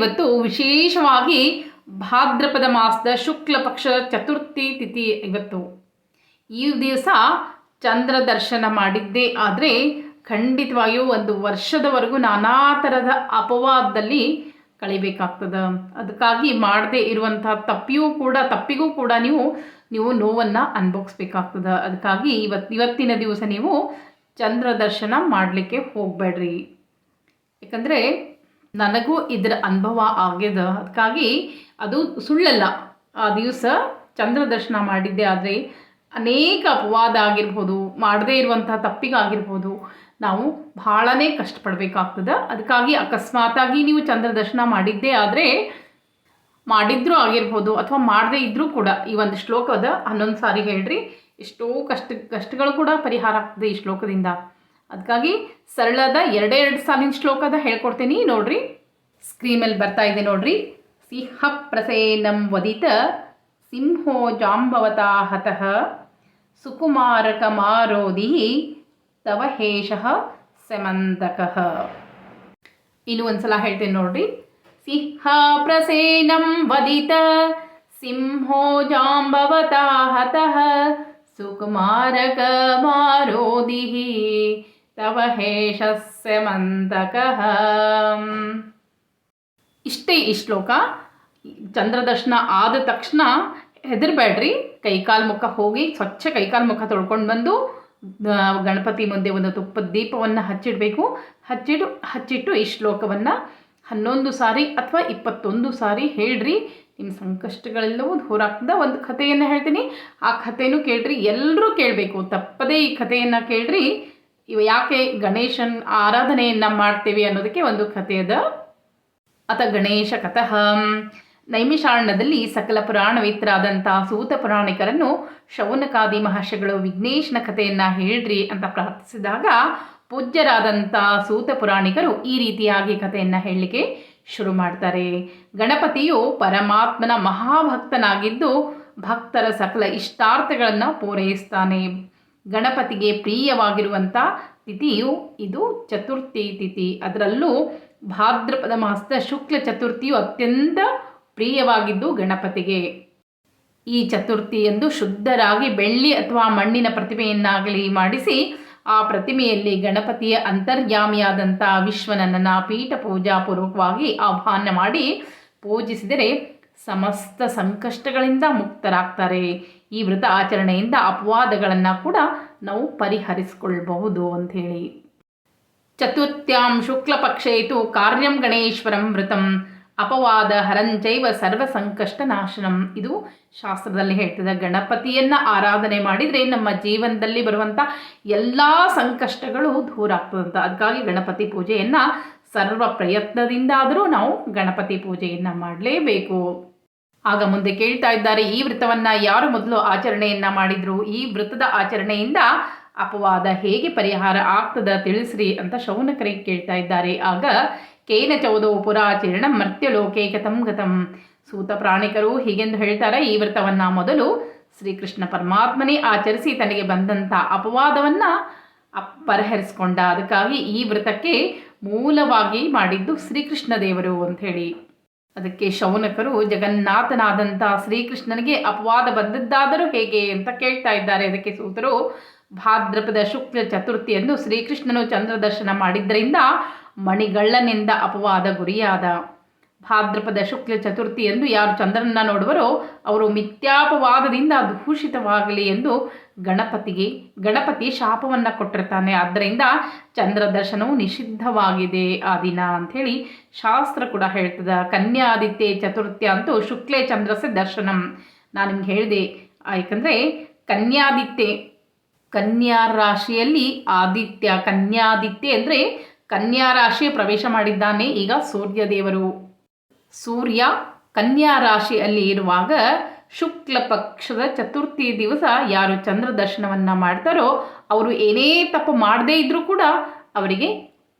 ಇವತ್ತು ವಿಶೇಷವಾಗಿ ಭಾದ್ರಪದ ಮಾಸದ ಶುಕ್ಲ ಪಕ್ಷದ ಚತುರ್ಥಿ ತಿಥಿ ಇವತ್ತು. ಈ ದಿವಸ ಚಂದ್ರ ದರ್ಶನ ಮಾಡಿದ್ದೇ. ಆದರೆ ಖಂಡಿತವಾಗಿಯೂ ಒಂದು ವರ್ಷದವರೆಗೂ ನಾನಾ ಥರದ ಅಪವಾದದಲ್ಲಿ ಕಳಿಬೇಕಾಗ್ತದೆ. ಅದಕ್ಕಾಗಿ ಮಾಡದೇ ಇರುವಂಥ ತಪ್ಪಿಯೂ ಕೂಡ, ತಪ್ಪಿಗೂ ಕೂಡ ನೀವು ನೀವು ನೋವನ್ನು ಅನುಭವಿಸ್ಬೇಕಾಗ್ತದೆ. ಅದಕ್ಕಾಗಿ ಇವತ್ತು ಇವತ್ತಿನ ದಿವಸ ನೀವು ಚಂದ್ರ ದರ್ಶನ ಮಾಡಲಿಕ್ಕೆ ಹೋಗಬೇಡ್ರಿ. ಯಾಕಂದರೆ ನನಗೂ ಇದರ ಅನುಭವ ಆಗ್ಯದ ಅದಕ್ಕಾಗಿ ಅದು ಸುಳ್ಳಲ್ಲ. ಆ ದಿವಸ ಚಂದ್ರ ದರ್ಶನ ಮಾಡಿದ್ದೆ. ಆದರೆ ಅನೇಕ ಅಪವಾದ ಆಗಿರ್ಬೋದು, ಮಾಡದೇ ಇರುವಂಥ ತಪ್ಪಿಗಾಗಿರ್ಬೋದು ನಾವು ಭಾಳನೇ ಕಷ್ಟಪಡಬೇಕಾಗ್ತದೆ. ಅದಕ್ಕಾಗಿ ಅಕಸ್ಮಾತಾಗಿ ನೀವು ಚಂದ್ರ ದರ್ಶನ ಮಾಡಿದ್ದೇ ಆದರೆ ಮಾಡಿದ್ರೂ ಆಗಿರ್ಬೋದು ಅಥವಾ ಮಾಡದೇ ಇದ್ದರೂ ಕೂಡ ಈ ಒಂದು ಶ್ಲೋಕದ ಹನ್ನೊಂದು ಸಾರಿ ಹೇಳ್ರಿ. ಎಷ್ಟೋ ಕಷ್ಟ, ಕಷ್ಟಗಳು ಕೂಡ ಪರಿಹಾರ ಆಗ್ತದೆ ಈ ಶ್ಲೋಕದಿಂದ. ಅದಕ್ಕಾಗಿ ಸರಳದ ಎರಡೇ ಎರಡು ಸಾಲಿನ ಶ್ಲೋಕದ ಹೇಳ್ಕೊಡ್ತೀನಿ. ನೋಡ್ರಿ ಸ್ಕ್ರೀನ್ ಮೇಲೆ ಬರ್ತಾ ಇದೆ ನೋಡ್ರಿ. ಸಿಂಹ ಪ್ರಸೇನಂ ವದಿತ ಸಿಂಹೋ ಜಾಂಬವತಾ ಹತಃ ಸುಕುಮಾರಕಮಾರೋಧಿ ತವ ಹೇಷಃ ಸಮಂತಕಃ. ಇನ್ನು ಒಂದ್ಸಲ ಹೇಳ್ತೇನೆ ನೋಡ್ರಿ. ಸಿಂಹ ಪ್ರಸೇನಂ ವದಿತ ಸಿಂಹೋ ಜಾಂಬವತಾ ಹತಃ ಸುಕುಮಾರಕ ಮಾರೋಧಿ ತವ ಹೇಷಸ್ಯ ಮಂತಕಃ ಇಷ್ಟೇ ಈ ಶ್ಲೋಕ ಚಂದ್ರದರ್ಶನ ಆದ ತಕ್ಷಣ ಹೆದರ್ಬೇಡ್ರಿ ಕೈಕಾಲು ಮುಖ ಹೋಗಿ, ಸ್ವಚ್ಛ ಕೈಕಾಲು ಮುಖ ತೊಳ್ಕೊಂಡು ಬಂದು ಗಣಪತಿ ಮುಂದೆ ಒಂದು ತುಪ್ಪದ ದೀಪವನ್ನು ಹಚ್ಚಿಡಬೇಕು. ಹಚ್ಚಿಡು, ಹಚ್ಚಿಟ್ಟು ಈ ಶ್ಲೋಕವನ್ನು ಹನ್ನೊಂದು ಸಾರಿ ಅಥವಾ ಇಪ್ಪತ್ತೊಂದು ಸಾರಿ ಹೇಳ್ರಿ. ನಿಮ್ಮ ಸಂಕಷ್ಟಗಳೆಲ್ಲವೂ ಆಗ್ತದೆ. ಒಂದು ಕಥೆಯನ್ನು ಹೇಳ್ತೀನಿ. ಆ ಕಥೆನೂ ಕೇಳ್ರಿ. ಎಲ್ಲರೂ ಕೇಳಬೇಕು. ತಪ್ಪದೇ ಈ ಕಥೆಯನ್ನು ಕೇಳ್ರಿ. ಇವ ಯಾಕೆ ಗಣೇಶನ್ ಆರಾಧನೆಯನ್ನು ಮಾಡ್ತೀವಿ ಅನ್ನೋದಕ್ಕೆ ಒಂದು ಕಥೆ ಅದ ಅತ ಗಣೇಶ ಕಥಃ ನೈಮಿಷಾರಣ್ಯದಲ್ಲಿ ಸಕಲ ಪುರಾಣವಿತ್ತರಾದಂಥ ಸೂತ ಪುರಾಣಿಕರನ್ನು ಶೌನಕಾದಿ ಮಹರ್ಷಿಗಳು ವಿಘ್ನೇಶನ ಕಥೆಯನ್ನ ಹೇಳ್ರಿ ಅಂತ ಪ್ರಾರ್ಥಿಸಿದಾಗ ಪೂಜ್ಯರಾದಂಥ ಸೂತ ಪುರಾಣಿಕರು ಈ ರೀತಿಯಾಗಿ ಕಥೆಯನ್ನು ಹೇಳಲಿಕ್ಕೆ ಶುರು ಮಾಡ್ತಾರೆ. ಗಣಪತಿಯು ಪರಮಾತ್ಮನ ಮಹಾಭಕ್ತನಾಗಿದ್ದು ಭಕ್ತರ ಸಕಲ ಇಷ್ಟಾರ್ಥಗಳನ್ನು ಪೂರೈಸ್ತಾನೆ. ಗಣಪತಿಗೆ ಪ್ರಿಯವಾಗಿರುವಂಥ ತಿಥಿಯು ಇದು ಚತುರ್ಥಿ ತಿಥಿ. ಅದರಲ್ಲೂ ಭಾದ್ರಪದ ಮಾಸದ ಶುಕ್ಲ ಚತುರ್ಥಿಯು ಅತ್ಯಂತ ಪ್ರಿಯವಾಗಿದ್ದು ಗಣಪತಿಗೆ. ಈ ಚತುರ್ಥಿಯಂದು ಶುದ್ಧರಾಗಿ ಬೆಳ್ಳಿ ಅಥವಾ ಮಣ್ಣಿನ ಪ್ರತಿಮೆಯನ್ನಾಗಲಿ ಮಾಡಿಸಿ ಆ ಪ್ರತಿಮೆಯಲ್ಲಿ ಗಣಪತಿಯ ಅಂತರ್ಯಾಮಿಯಾದಂಥ ವಿಶ್ವನನ್ನ ಪೀಠ ಪೂಜಾ ಪೂರ್ವಕವಾಗಿ ಆಹ್ವಾನ ಮಾಡಿ ಪೂಜಿಸಿದರೆ ಸಮಸ್ತ ಸಂಕಷ್ಟಗಳಿಂದ ಮುಕ್ತರಾಗ್ತಾರೆ. ಈ ವ್ರತ ಆಚರಣೆಯಿಂದ ಅಪವಾದಗಳನ್ನು ಕೂಡ ನಾವು ಪರಿಹರಿಸಿಕೊಳ್ಬಹುದು ಅಂಥೇಳಿ. ಚತುರ್ಥ್ಯಾಂ ಶುಕ್ಲಪಕ್ಷೇ ತು ಕಾರ್ಯಂ ಗಣೇಶ್ವರಂ ವ್ರತಂ ಅಪವಾದ ಹರಂಜೈವ ಸರ್ವ ಸಂಕಷ್ಟ ನಾಶನಂ. ಇದು ಶಾಸ್ತ್ರದಲ್ಲಿ ಹೇಳ್ತದೆ, ಗಣಪತಿಯನ್ನು ಆರಾಧನೆ ಮಾಡಿದರೆ ನಮ್ಮ ಜೀವನದಲ್ಲಿ ಬರುವಂಥ ಎಲ್ಲ ಸಂಕಷ್ಟಗಳು ದೂರ ಆಗ್ತದಂತ. ಅದಕ್ಕಾಗಿ ಗಣಪತಿ ಪೂಜೆಯನ್ನು ಸರ್ವ ಪ್ರಯತ್ನದಿಂದಾದರೂ ನಾವು ಗಣಪತಿ ಪೂಜೆಯನ್ನು ಮಾಡಲೇಬೇಕು. ಆಗ ಮುಂದೆ ಕೇಳ್ತಾ ಇದ್ದಾರೆ, ಈ ವ್ರತವನ್ನು ಯಾರು ಮೊದಲು ಆಚರಣೆಯನ್ನ ಮಾಡಿದ್ರು? ಈ ವ್ರತದ ಆಚರಣೆಯಿಂದ ಅಪವಾದ ಹೇಗೆ ಪರಿಹಾರ ಆಗ್ತದ ತಿಳಿಸ್ರಿ ಅಂತ ಶೌನಕರಿಗೆ ಕೇಳ್ತಾ ಇದ್ದಾರೆ. ಆಗ ಕೇನ ಚೌದೋ ಪುರಾಚರಣ ಮರ್ತ್ಯಲೋಕೆ ಕಥಂ ಗತಂ ಸೂತ ಪ್ರಾಣಿಕರು ಹೀಗೆಂದು ಹೇಳ್ತಾರೆ, ಈ ವ್ರತವನ್ನು ಮೊದಲು ಶ್ರೀಕೃಷ್ಣ ಪರಮಾತ್ಮನೇ ಆಚರಿಸಿ ತನಗೆ ಬಂದಂಥ ಅಪವಾದವನ್ನು ಅಪ್ ಪರಿಹರಿಸ್ಕೊಂಡ. ಅದಕ್ಕಾಗಿ ಈ ವ್ರತಕ್ಕೆ ಮೂಲವಾಗಿ ಮಾಡಿದ್ದು ಶ್ರೀಕೃಷ್ಣ ದೇವರು ಅಂಥೇಳಿ ಅದಕ್ಕೆ ಶೌನಕರು ಜಗನ್ನಾಥನಾದಂಥ ಶ್ರೀಕೃಷ್ಣನಿಗೆ ಅಪವಾದ ಬಂದದ್ದಾದರೂ ಹೇಗೆ ಅಂತ ಕೇಳ್ತಾ ಇದ್ದಾರೆ. ಅದಕ್ಕೆ ಸೂತರು, ಭಾದ್ರಪದ ಶುಕ್ಲ ಚತುರ್ಥಿಯಂದು ಶ್ರೀಕೃಷ್ಣನು ಚಂದ್ರದರ್ಶನ ಮಾಡಿದ್ದರಿಂದ ಮಣಿಗಳ್ಳನಿಂದ ಅಪವಾದ ಗುರಿಯಾದ. ಭಾದ್ರಪದ ಶುಕ್ಲ ಚತುರ್ಥಿಯಂದು ಯಾರು ಚಂದ್ರನನ್ನ ನೋಡುವರೋ ಅವರು ಮಿಥ್ಯಾಪವಾದದಿಂದ ದೂಷಿತವಾಗಲಿ ಎಂದು ಗಣಪತಿಗೆ, ಗಣಪತಿ ಶಾಪವನ್ನು ಕೊಟ್ಟಿರ್ತಾನೆ. ಆದ್ದರಿಂದ ಚಂದ್ರ ದರ್ಶನವು ನಿಷಿದ್ಧವಾಗಿದೆ ಆ ದಿನ ಅಂಥೇಳಿ ಶಾಸ್ತ್ರ ಕೂಡ ಹೇಳ್ತದೆ. ಕನ್ಯಾದಿತ್ಯ ಚತುರ್ಥ್ಯ ಅಂತೂ ಶುಕ್ಲೇ ಚಂದ್ರಸ ದರ್ಶನಂ. ನಾನು ನಿಮ್ಗೆ ಹೇಳಿದೆ, ಯಾಕಂದರೆ ಕನ್ಯಾದಿತ್ಯ, ಕನ್ಯಾ ರಾಶಿಯಲ್ಲಿ ಆದಿತ್ಯ, ಕನ್ಯಾದಿತ್ಯ ಅಂದರೆ ಕನ್ಯಾ ರಾಶಿ ಪ್ರವೇಶ ಮಾಡಿದ್ದಾನೆ ಈಗ ಸೂರ್ಯ ದೇವರು ಸೂರ್ಯ ಕನ್ಯಾ ರಾಶಿಯಲ್ಲಿ ಇರುವಾಗ ಶುಕ್ಲ ಪಕ್ಷದ ಚತುರ್ಥಿ ದಿವಸ ಯಾರು ಚಂದ್ರ ದರ್ಶನವನ್ನು ಮಾಡ್ತಾರೋ ಅವರು ಏನೇ ತಪ್ಪು ಮಾಡದೇ ಇದ್ದರೂ ಕೂಡ ಅವರಿಗೆ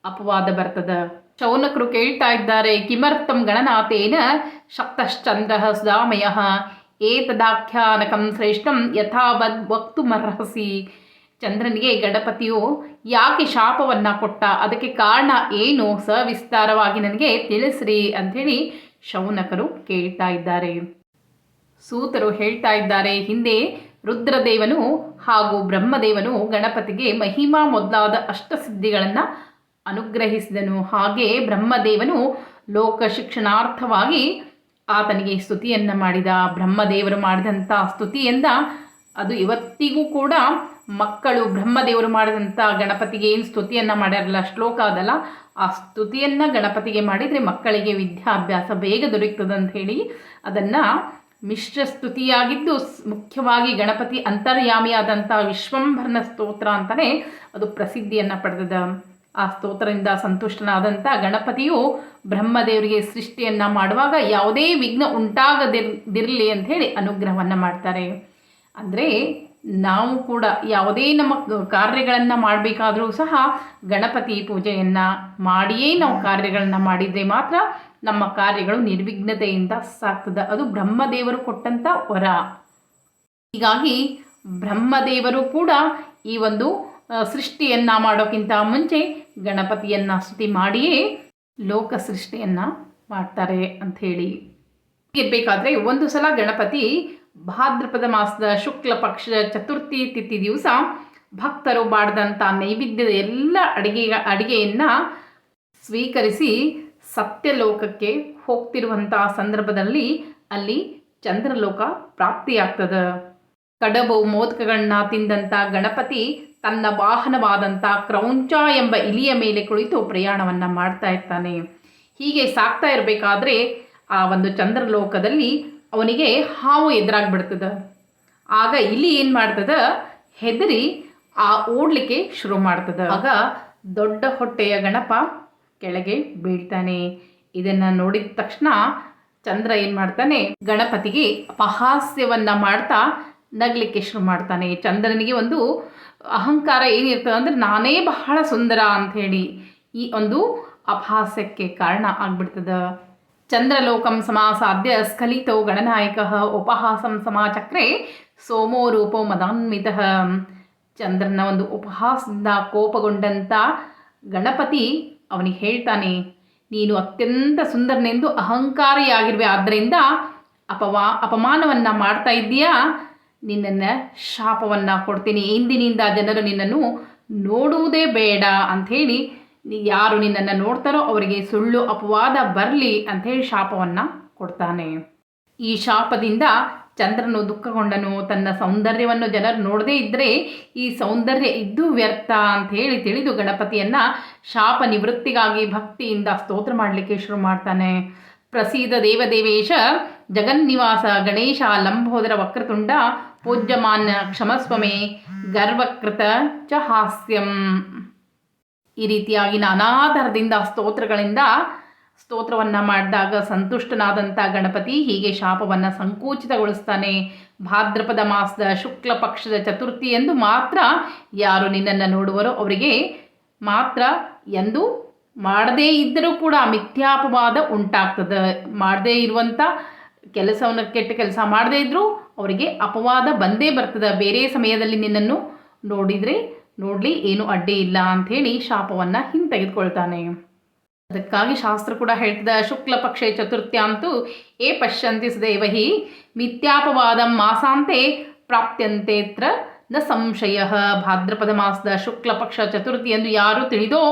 ಅಪವಾದ ಬರ್ತದ. ಶೌನಕರು ಕೇಳ್ತಾ ಇದ್ದಾರೆ, ಕಿಮರ್ಥಂ ಗಣನಾಥೇನ ಶಕ್ತಶ್ಚಂದ್ರ ಸುಧಾಮಯ, ಏತದಾಖ್ಯಾನಕಂ ಶ್ರೇಷ್ಠಂ ಯಥಾವದ್ ವಕ್ತುಮರ್ಹಸಿ. ಚಂದ್ರನಿಗೆ ಗಣಪತಿಯು, ಯಾಕೆ ಶಾಪವನ್ನು ಕೊಟ್ಟ? ಅದಕ್ಕೆ ಕಾರಣ ಏನು? ಸವಿಸ್ತಾರವಾಗಿ ನನಗೆ ತಿಳಿಸ್ರಿ ಅಂಥೇಳಿ ಶೌನಕರು ಕೇಳ್ತಾ ಇದ್ದಾರೆ. ಸೂತರು ಹೇಳ್ತಾ ಇದ್ದಾರೆ, ಹಿಂದೆ ರುದ್ರದೇವನು ಹಾಗೂ ಬ್ರಹ್ಮದೇವನು ಗಣಪತಿಗೆ ಮಹಿಮಾ ಮೊದಲಾದ ಅಷ್ಟಸಿದ್ಧಿಗಳನ್ನು ಅನುಗ್ರಹಿಸಿದನು. ಹಾಗೆ ಬ್ರಹ್ಮದೇವನು ಲೋಕ ಶಿಕ್ಷಣಾರ್ಥವಾಗಿ ಆತನಿಗೆ ಸ್ತುತಿಯನ್ನು ಮಾಡಿದ. ಬ್ರಹ್ಮದೇವರು ಮಾಡಿದಂಥ ಸ್ತುತಿಯಿಂದ ಅದು ಇವತ್ತಿಗೂ ಕೂಡ ಮಕ್ಕಳು ಬ್ರಹ್ಮದೇವರು ಮಾಡಿದಂಥ ಗಣಪತಿಗೆ ಏನು ಸ್ತುತಿಯನ್ನು ಮಾಡ್ಯಾರಲ್ಲ, ಶ್ಲೋಕ ಅದಲ್ಲ, ಆ ಸ್ತುತಿಯನ್ನು ಗಣಪತಿಗೆ ಮಾಡಿದರೆ ಮಕ್ಕಳಿಗೆ ವಿದ್ಯಾಭ್ಯಾಸ ಬೇಗ ದೊರೆಯುತ್ತದೆ ಅಂತ ಹೇಳಿ ಅದನ್ನು ಮಿಶ್ರ ಸ್ತುತಿಯಾಗಿದ್ದು ಮುಖ್ಯವಾಗಿ ಗಣಪತಿ ಅಂತರ್ಯಾಮಿಯಾದಂಥ ವಿಶ್ವಂಭರನ ಸ್ತೋತ್ರ ಅಂತಲೇ ಅದು ಪ್ರಸಿದ್ಧಿಯನ್ನು ಪಡೆದದ. ಆ ಸ್ತೋತ್ರದಿಂದ ಸಂತುಷ್ಟನಾದಂಥ ಗಣಪತಿಯು ಬ್ರಹ್ಮದೇವರಿಗೆ ಸೃಷ್ಟಿಯನ್ನು ಮಾಡುವಾಗ ಯಾವುದೇ ವಿಘ್ನ ಅಂತ ಹೇಳಿ ಅನುಗ್ರಹವನ್ನು ಮಾಡ್ತಾರೆ. ಅಂದರೆ ನಾವು ಕೂಡ ಯಾವುದೇ ನಮ್ಮ ಕಾರ್ಯಗಳನ್ನು ಮಾಡಬೇಕಾದರೂ ಸಹ ಗಣಪತಿ ಪೂಜೆಯನ್ನು ಮಾಡಿಯೇ ನಾವು ಕಾರ್ಯಗಳನ್ನು ಮಾಡಿದರೆ ಮಾತ್ರ ನಮ್ಮ ಕಾರ್ಯಗಳು ನಿರ್ವಿಘ್ನತೆಯಿಂದ ಸಾಗ್ತದೆ. ಅದು ಬ್ರಹ್ಮದೇವರು ಕೊಟ್ಟಂಥ ವರ. ಹೀಗಾಗಿ ಬ್ರಹ್ಮದೇವರು ಕೂಡ ಈ ಒಂದು ಸೃಷ್ಟಿಯನ್ನು ಮಾಡೋಕ್ಕಿಂತ ಮುಂಚೆ ಗಣಪತಿಯನ್ನು ಸ್ತುತಿ ಮಾಡಿಯೇ ಲೋಕ ಸೃಷ್ಟಿಯನ್ನು ಮಾಡ್ತಾರೆ ಅಂಥೇಳಿ ಇರಬೇಕಾದ್ರೆ ಒಂದು ಸಲ ಗಣಪತಿ ಭಾದ್ರಪದ ಮಾಸದ ಶುಕ್ಲ ಪಕ್ಷದ ಚತುರ್ಥಿ ತಿಥಿ ದಿವಸ ಭಕ್ತರು ಮಾಡಿದಂಥ ನೈವೇದ್ಯದ ಎಲ್ಲ ಅಡಿಗೆ, ಅಡಿಗೆಯನ್ನು ಸ್ವೀಕರಿಸಿ ಸತ್ಯಲೋಕಕ್ಕೆ ಹೋಗ್ತಿರುವಂಥ ಸಂದರ್ಭದಲ್ಲಿ ಅಲ್ಲಿ ಚಂದ್ರಲೋಕ ಪ್ರಾಪ್ತಿಯಾಗ್ತದೆ. ಕಡಬು ಮೋದಕಗಳನ್ನ ತಿಂದಂಥ ಗಣಪತಿ ತನ್ನ ವಾಹನವಾದಂಥ ಕ್ರೌಂಚ ಎಂಬ ಇಲಿಯ ಮೇಲೆ ಕುಳಿತು ಪ್ರಯಾಣವನ್ನು ಮಾಡ್ತಾ ಇರ್ತಾನೆ. ಹೀಗೆ ಸಾಕ್ತಾ ಇರಬೇಕಾದ್ರೆ ಆ ಒಂದು ಚಂದ್ರಲೋಕದಲ್ಲಿ ಅವನಿಗೆ ಹಾವು ಎದುರಾಗ್ಬಿಡ್ತದೆ. ಆಗ ಇಲ್ಲಿ ಏನು ಮಾಡ್ತದ? ಹೆದರಿ ಆ ಓಡ್ಲಿಕ್ಕೆ ಶುರು ಮಾಡ್ತದ. ಆಗ ದೊಡ್ಡ ಹೊಟ್ಟೆಯ ಗಣಪ ಕೆಳಗೆ ಬೀಳ್ತಾನೆ. ಇದನ್ನು ನೋಡಿದ ತಕ್ಷಣ ಚಂದ್ರ ಏನು ಮಾಡ್ತಾನೆ? ಗಣಪತಿಗೆ ಅಪಹಾಸ್ಯವನ್ನ ಮಾಡ್ತಾ ನಗ್ಲಿಕ್ಕೆ ಶುರು ಮಾಡ್ತಾನೆ. ಚಂದ್ರನಿಗೆ ಒಂದು ಅಹಂಕಾರ ಏನಿರ್ತದೆ ಅಂದರೆ, ನಾನೇ ಬಹಳ ಸುಂದರ ಅಂಥೇಳಿ ಈ ಒಂದು ಅಪಹಾಸ್ಯಕ್ಕೆ ಕಾರಣ ಆಗ್ಬಿಡ್ತದ. ಚಂದ್ರಲೋಕಂ ಸಮಾಸಾದ್ಯ ಸ್ಖಲಿತೋ ಗಣನಾಯಕ ಉಪಹಾಸಂ ಸಮಾಚಕ್ರೆ ಸೋಮೋ ರೂಪೋ ಮದಾನ್ವಿತ. ಚಂದ್ರನ ಒಂದು ಉಪಹಾಸದಿಂದ ಕೋಪಗೊಂಡಂಥ ಗಣಪತಿ ಅವನಿಗೆ ಹೇಳ್ತಾನೆ, ನೀನು ಅತ್ಯಂತ ಸುಂದರನೆಂದು ಅಹಂಕಾರಿಯಾಗಿರುವೆ, ಆದ್ದರಿಂದ ಅಪವಾ, ಅಪಮಾನವನ್ನು ಮಾಡ್ತಾ ಇದ್ದೀಯಾ? ನಿನ್ನನ್ನು ಶಾಪವನ್ನು ಕೊಡ್ತೀನಿ, ಇಂದಿನಿಂದ ಜನರು ನಿನ್ನನ್ನು ನೋಡುವುದೇ ಬೇಡ ಅಂಥೇಳಿ ಯಾರು ನಿನ್ನನ್ನು ನೋಡ್ತಾರೋ ಅವರಿಗೆ ಸುಳ್ಳು ಅಪವಾದ ಬರಲಿ ಅಂಥೇಳಿ ಶಾಪವನ್ನು ಕೊಡ್ತಾನೆ. ಈ ಶಾಪದಿಂದ ಚಂದ್ರನು ದುಃಖಗೊಂಡನು, ತನ್ನ ಸೌಂದರ್ಯವನ್ನು ಜನರು ನೋಡದೇ ಇದ್ದರೆ ಈ ಸೌಂದರ್ಯ ಇದ್ದು ವ್ಯರ್ಥ ಅಂತ ಹೇಳಿ ತಿಳಿದು ಗಣಪತಿಯನ್ನು ಶಾಪ ನಿವೃತ್ತಿಗಾಗಿ ಭಕ್ತಿಯಿಂದ ಸ್ತೋತ್ರ ಮಾಡಲಿಕ್ಕೆ ಶುರು ಮಾಡ್ತಾನೆ. ಪ್ರಸೀದ ದೇವದೇವೇಶ, ಜಗನ್ನಿವಾಸ ಗಣೇಶ ಲಂಬೋದರ ವಕ್ರತುಂಡ ಪೂಜ್ಯಮಾನ್ಯ ಕ್ಷಮಸ್ವಮೆ ಗರ್ವಕೃತ ಚ ಹಾಸ್ಯಂ. ಈ ರೀತಿಯಾಗಿ ನಾನಾ ಥರದಿಂದ ಸ್ತೋತ್ರಗಳಿಂದ ಸ್ತೋತ್ರವನ್ನು ಮಾಡಿದಾಗ ಸಂತುಷ್ಟನಾದಂಥ ಗಣಪತಿ ಹೀಗೆ ಶಾಪವನ್ನು ಸಂಕುಚಿತಗೊಳಿಸ್ತಾನೆ. ಭಾದ್ರಪದ ಮಾಸದ ಶುಕ್ಲ ಪಕ್ಷದ ಚತುರ್ಥಿ ಎಂದು ಮಾತ್ರ ಯಾರು ನಿನ್ನನ್ನು ನೋಡುವರೋ ಅವರಿಗೆ ಮಾತ್ರ ಎಂದು ಮಾಡದೇ ಇದ್ದರೂ ಕೂಡ ಮಿಥ್ಯಾಪವಾದ ಉಂಟಾಗ್ತದೆ. ಮಾಡದೇ ಇರುವಂಥ ಕೆಲಸವನ್ನು ಕೆಟ್ಟ ಕೆಲಸ ಮಾಡದೇ ಇದ್ದರೂ ಅವರಿಗೆ ಅಪವಾದ ಬಂದೇ ಬರ್ತದೆ. ಬೇರೆ ಸಮಯದಲ್ಲಿ ನಿನ್ನನ್ನು ನೋಡಿದರೆ ನೋಡಲಿ, ಏನು ಅಡ್ಡಿ ಇಲ್ಲ ಅಂಥೇಳಿ ಶಾಪವನ್ನು ಹಿಂತೆಗೆದುಕೊಳ್ತಾನೆ. ಅದಕ್ಕಾಗಿ ಶಾಸ್ತ್ರ ಕೂಡ ಹೇಳ್ತದ, ಶುಕ್ಲ ಪಕ್ಷೆ ಚತುರ್ಥ್ಯಾಂತೂ ಏ ಪಶ್ಯಂತಿ ಸದೈವ ಹಿ ಮಿಥ್ಯಾಪವಾದ ಮಾಸಾಂತೆ ಪ್ರಾಪ್ತ್ಯಂತೇತ್ರ ನ ಸಂಶಯ. ಭಾದ್ರಪದ ಮಾಸದ ಶುಕ್ಲ ಪಕ್ಷ ಚತುರ್ಥಿ ಎಂದು ಯಾರು ತಿಳಿದೋ,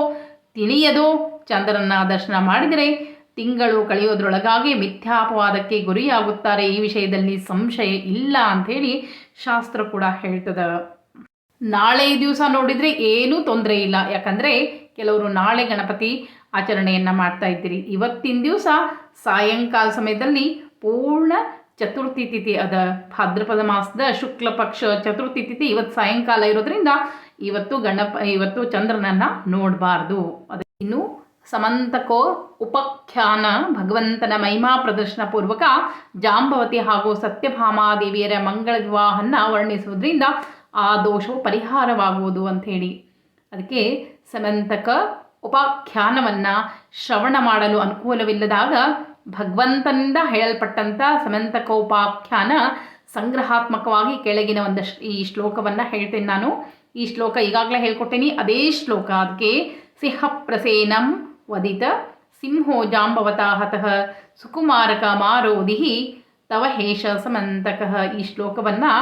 ತಿಳಿಯದೋ ಚಂದ್ರನ ದರ್ಶನ ಮಾಡಿದರೆ ತಿಂಗಳು ಕಳೆಯೋದ್ರೊಳಗಾಗಿ ಮಿಥ್ಯಾಪವಾದಕ್ಕೆ ಗುರಿಯಾಗುತ್ತಾರೆ. ಈ ವಿಷಯದಲ್ಲಿ ಸಂಶಯ ಇಲ್ಲ ಅಂಥೇಳಿ ಶಾಸ್ತ್ರ ಕೂಡ ಹೇಳ್ತದೆ. ನಾಳೆ ದಿವಸ ನೋಡಿದರೆ ಏನೂ ತೊಂದರೆ ಇಲ್ಲ. ಯಾಕಂದರೆ ಕೆಲವರು ನಾಳೆ ಗಣಪತಿ ಆಚರಣೆಯನ್ನು ಮಾಡ್ತಾ ಇದ್ದೀರಿ. ಇವತ್ತಿನ ದಿವಸ ಸಾಯಂಕಾಲ ಸಮಯದಲ್ಲಿ ಪೂರ್ಣ ಚತುರ್ಥಿ ತಿಥಿ ಅದ. ಭಾದ್ರಪದ ಮಾಸದ ಶುಕ್ಲ ಪಕ್ಷ ಚತುರ್ಥಿ ತಿಥಿ ಇವತ್ತು ಸಾಯಂಕಾಲ ಇರೋದ್ರಿಂದ ಇವತ್ತು ಗಣಪ, ಇವತ್ತು ಚಂದ್ರನನ್ನು ನೋಡಬಾರ್ದು. ಅದು ಇನ್ನು ಸಮಂತಕೋ ಉಪಖ್ಯಾನ ಭಗವಂತನ ಮಹಿಮಾ ಪ್ರದರ್ಶನ ಪೂರ್ವಕ ಜಾಂಬವತಿ ಹಾಗೂ ಸತ್ಯಭಾಮಾದೇವಿಯರ ಮಂಗಳ ವಿವಾಹನ್ನ ವರ್ಣಿಸುವುದರಿಂದ ಆ ದೋಷವು ಪರಿಹಾರವಾಗುವುದು ಅಂಥೇಳಿ ಅದಕ್ಕೆ ಸಮಂತಕ ಉಪಾಖ್ಯಾನವನ್ನು ಶ್ರವಣ ಮಾಡಲು ಅನುಕೂಲವಿಲ್ಲದಾಗ ಭಗವಂತನಿಂದ ಹೇಳಲ್ಪಟ್ಟಂಥ ಸಮಂತಕೋಪಾಖ್ಯಾನ ಸಂಗ್ರಹಾತ್ಮಕವಾಗಿ ಕೆಳಗಿನ ಒಂದು ಈ ಶ್ಲೋಕವನ್ನು ಹೇಳ್ತೇನೆ ನಾನು. ಈ ಶ್ಲೋಕ ಈಗಾಗಲೇ ಹೇಳ್ಕೊಟ್ಟೇನಿ, ಅದೇ ಶ್ಲೋಕ. ಅದಕ್ಕೆ ಸಿಂಹಪ್ರಸೇನಂ ವದಿತ ಸಿಂಹೋ ಜಾಂಬವತಾ ಹತಃ ಸುಕುಮಾರಕ ಮಾರೋದಿಹಿ ತವ ಹೇಷ ಸಮಂತಕಃ ಈ ಶ್ಲೋಕವನ್ನು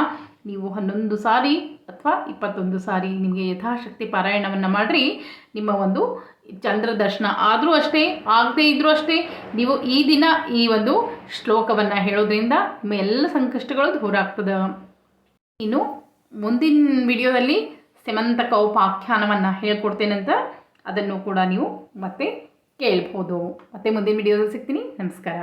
ನೀವು ಹನ್ನೊಂದು ಸಾರಿ ಅಥವಾ ಇಪ್ಪತ್ತೊಂದು ಸಾರಿ ನಿಮಗೆ ಯಥಾಶಕ್ತಿ ಪಾರಾಯಣವನ್ನು ಮಾಡಿರಿ. ನಿಮ್ಮ ಒಂದು ಚಂದ್ರ ದರ್ಶನ ಆದರೂ ಅಷ್ಟೇ, ಆಗದೇ ಇದ್ದರೂ ಅಷ್ಟೇ, ನೀವು ಈ ದಿನ ಈ ಒಂದು ಶ್ಲೋಕವನ್ನು ಹೇಳೋದ್ರಿಂದ ಎಲ್ಲ ಸಂಕಷ್ಟಗಳು ದೂರ ಆಗ್ತದೆ. ಇನ್ನು ಮುಂದಿನ ವಿಡಿಯೋದಲ್ಲಿ ಸೆಮಂತಕ ಉಪಾಖ್ಯಾನವನ್ನು ಹೇಳ್ಕೊಡ್ತೇನಂತ ಅದನ್ನು ಕೂಡ ನೀವು ಮತ್ತೆ ಕೇಳ್ಬೋದು. ಮತ್ತೆ ಮುಂದಿನ ವಿಡಿಯೋದಲ್ಲಿ ಸಿಗ್ತೀನಿ. ನಮಸ್ಕಾರ.